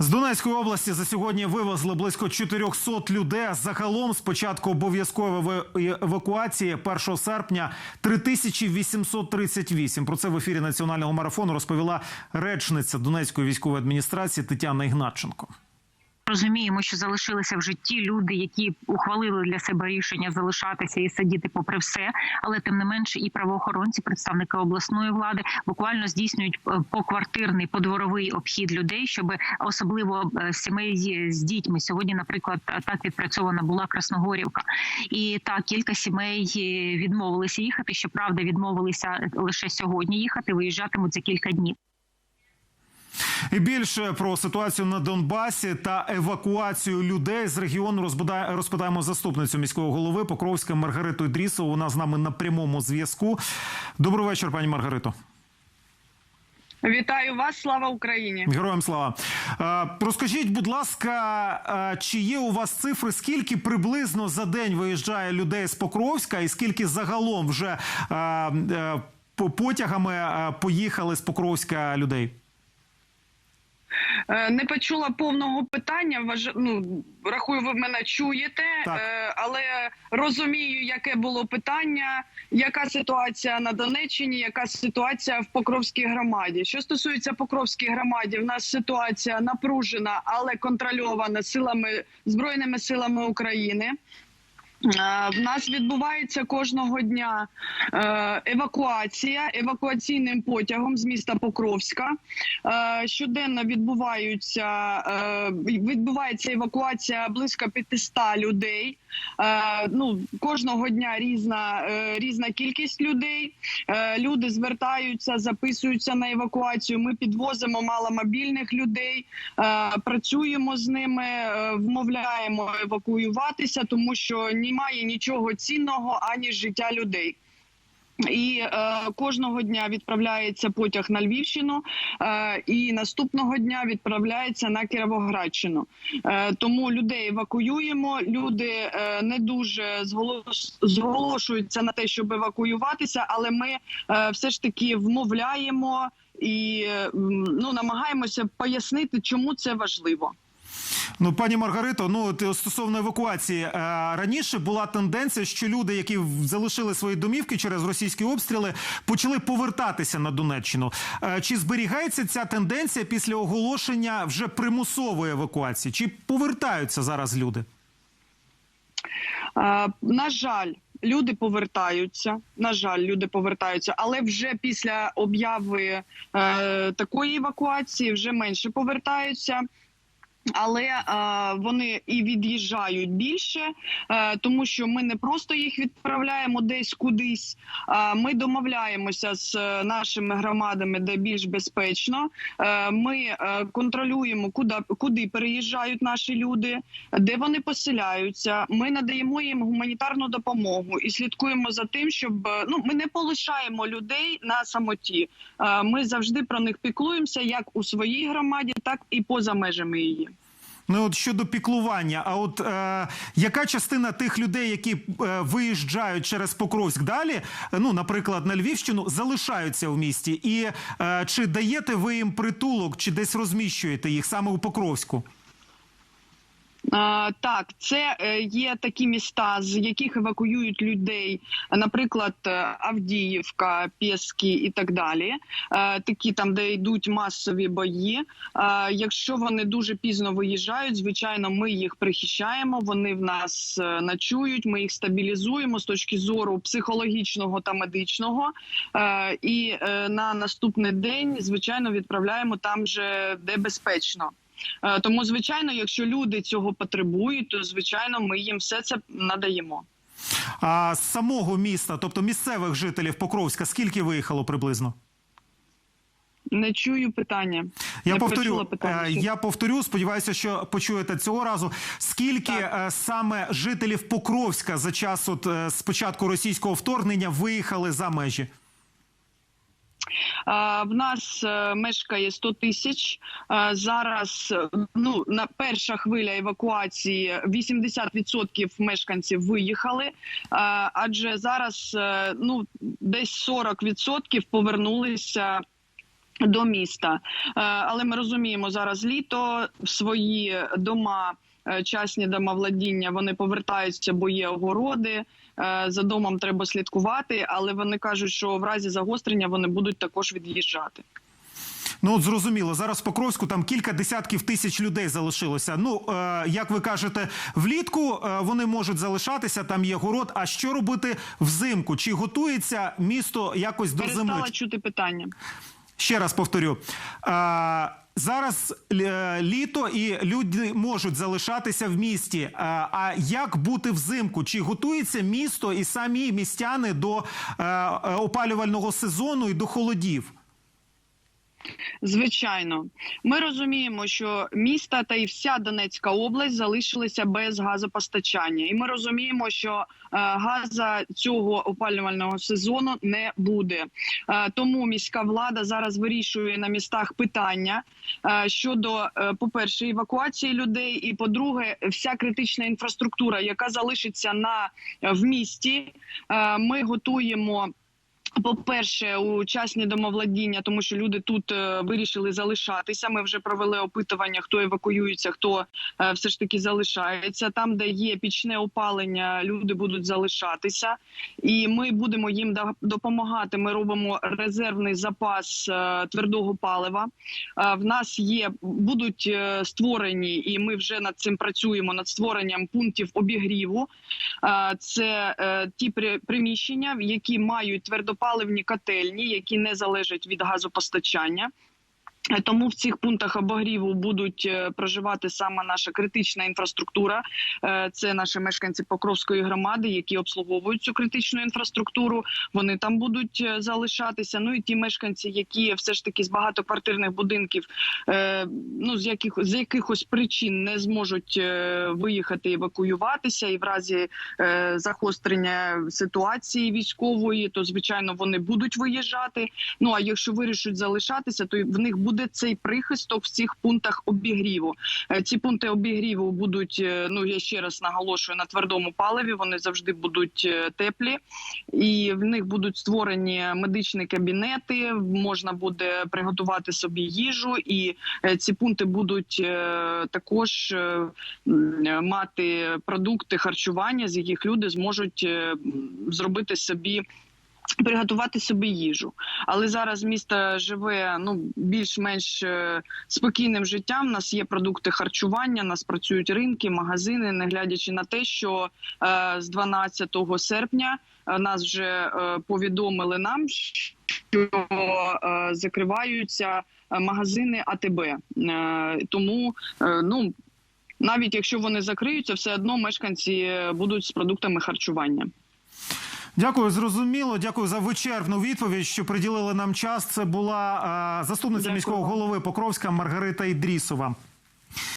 З Донецької області за сьогодні вивезли близько 400 людей. Загалом з початку обов'язкової евакуації 1 серпня 3838. Про це в ефірі національного марафону розповіла речниця Донецької військової адміністрації Тетяна Ігнатченко. Розуміємо, що залишилися в житті люди, які ухвалили для себе рішення залишатися і сидіти попри все, але тим не менше і правоохоронці, представники обласної влади, буквально здійснюють е, поквартирний подворовий обхід людей, щоб особливо е, сімей з- дітьми. Сьогодні, наприклад, так відпрацьована була Красногорівка, і так кілька сімей е, відмовилися їхати. Щоправда, відмовилися лише сьогодні їхати. Виїжджатимуть за кілька днів. І більше про ситуацію на Донбасі та евакуацію людей з регіону розбудає- розпитаємо заступницю міського голови Покровська Маргариту Ідрісову. Вона з нами на прямому зв'язку. Добрий вечір, пані Маргарито. Вітаю вас, слава Україні! Героям слава. Е, Розкажіть, будь ласка, е, чи є у вас цифри, скільки приблизно за день виїжджає людей з Покровська, і скільки загалом вже е, по- потягами поїхали з Покровська людей? Е, Не почула повного питання. Важ... Ну, рахую, ви мене чуєте, Так. Е, але розумію, яке було питання, яка ситуація на Донеччині, яка ситуація в Покровській громаді. Що стосується Покровській громаді, в нас ситуація напружена, але контрольована силами збройними силами України. Е, В нас відбувається кожного дня е, евакуація евакуаційним потягом з міста Покровська. Е, Щоденно відбуваються відбувається евакуація близько 500 людей. Ну кожного дня різна різна кількість людей. Люди звертаються, записуються на евакуацію. Ми підвозимо маломобільних людей, працюємо з ними, вмовляємо евакуюватися, тому що немає нічого цінного ані життя людей. І е, кожного дня відправляється потяг на Львівщину, е, і наступного дня відправляється на Кіровоградщину. Е, тому людей евакуюємо. Люди е, не дуже зголос, зголошуються на те, щоб евакуюватися, але ми е, все ж таки вмовляємо і е, ну намагаємося пояснити, чому це важливо. Ну, пані Маргарито, ну от, е, стосовно евакуації е, раніше була тенденція, що люди, які залишили свої домівки через російські обстріли, почали повертатися на Донеччину. Е, Чи зберігається ця тенденція після оголошення вже примусової евакуації? Чи повертаються зараз люди? На жаль, люди повертаються. На жаль, люди повертаються, але вже після обяви е, такої евакуації вже менше повертаються. Але е, вони і від'їжджають більше, е, тому що ми не просто їх відправляємо десь кудись. А ми домовляємося з е, нашими громадами, де більш безпечно. Е, ми е, контролюємо, куди, куди переїжджають наші люди, де вони поселяються. Ми надаємо їм гуманітарну допомогу і слідкуємо за тим, щоб е, ну ми не полишаємо людей на самоті. Е, Ми завжди про них піклуємося як у своїй громаді, так і поза межами її. Ну от щодо піклування, а от е, яка частина тих людей, які е, виїжджають через Покровськ далі, ну наприклад, на Львівщину, залишаються в місті, і е, чи даєте ви їм притулок, чи десь розміщуєте їх саме у Покровську? Так, це е, є такі міста, з яких евакуюють людей, наприклад, е, Авдіївка, Пєски і так далі. Е, Такі там, де йдуть масові бої. Якщо вони дуже пізно виїжджають, звичайно, ми їх прихищаємо. Вони в нас ночують. Ми їх стабілізуємо з точки зору психологічного та медичного. І на наступний день, звичайно, відправляємо там же, де безпечно. Е, Тому, звичайно, якщо люди цього потребують, то звичайно ми їм все це надаємо. А з самого міста, тобто місцевих жителів Покровська, скільки виїхало приблизно? Не чую питання. Я Не повторю, питання. е, я повторю. Сподіваюся, що почуєте цього разу. Скільки Так. е, саме жителів Покровська за час от е, з початку російського вторгнення виїхали за межі? В нас е, мешкає 100 тисяч. Зараз ну на перша хвиля евакуації 80% мешканців виїхали, адже зараз е, ну десь 40% повернулися до міста. Е, Але ми розуміємо зараз літо в свої дома. Частні домовладіння вони повертаються, бо є огороди. Е, За домом треба слідкувати, але вони кажуть, що в разі загострення вони будуть також від'їжджати. Ну от зрозуміло, зараз в Покровську там кілька десятків тисяч людей залишилося. Ну е, як ви кажете, влітку е, вони можуть залишатися. Там є город. А що робити взимку? Чи готується місто якось до зими? Перестала чути питання. Ще раз повторю. Е, Зараз е, літо і люди можуть залишатися в місті. Е, А як бути взимку? Чи готується місто і самі містяни до е, опалювального сезону і до холодів? Звичайно, ми розуміємо, що міста та і вся Донецька область залишилися без газопостачання, і ми розуміємо, що е, газа цього опалювального сезону не буде. Е, тому міська влада зараз вирішує на містах питання е, щодо, е, по-перше, евакуації людей, і по-друге, вся критична інфраструктура, яка залишиться на в місті. Ми готуємо. По-перше, у частні домовладіння, тому що люди тут е, вирішили залишатися. Ми вже провели опитування, хто евакуюється, хто е, все ж таки залишається. Там, де є пічне опалення, люди будуть залишатися, і ми будемо їм допомагати. Ми робимо резервний запас е, твердого палива. В нас є будуть створені, і ми вже над цим працюємо над створенням пунктів обігріву. Це ті при- приміщення, які мають твердопаливні котельні, які не залежать від газопостачання. Тому в цих пунктах обогріву будуть е, проживати саме наша критична інфраструктура. Е, Це наші мешканці Покровської громади, які обслуговують цю критичну інфраструктуру. Вони там будуть е, залишатися. Ну і ті мешканці, які все ж таки з багатоквартирних будинків, ну з яких з якихось причин не зможуть виїхати евакуюватися, і в разі загострення ситуації військової, то звичайно вони будуть виїжджати. Ну а якщо вирішать залишатися, то в них буде цей прихисток в цих пунктах обігріву. Е, Ці пункти обігріву будуть. е, Ну я ще раз наголошую на твердому паливі. Вони завжди будуть е, теплі, і в них будуть створені медичні кабінети. Можна буде приготувати собі їжу, і ці пункти будуть також мати продукти харчування, з яких люди зможуть зробити собі. Приготувати собі їжу, але зараз місто живе ну більш-менш е, спокійним життям. У нас є продукти харчування, у нас працюють ринки, магазини, не глядячи на те, що е, з 12 серпня е, нас вже е, повідомили нам, що е, закриваються е, магазини АТБ. Е, тому е, ну навіть якщо вони закриються, все одно мешканці будуть з продуктами харчування. Дякую, зрозуміло. Дякую за вичерпну відповідь, що приділили нам час. Це була а, заступниця Дякую міського голови Покровська Маргарита Ідрісова.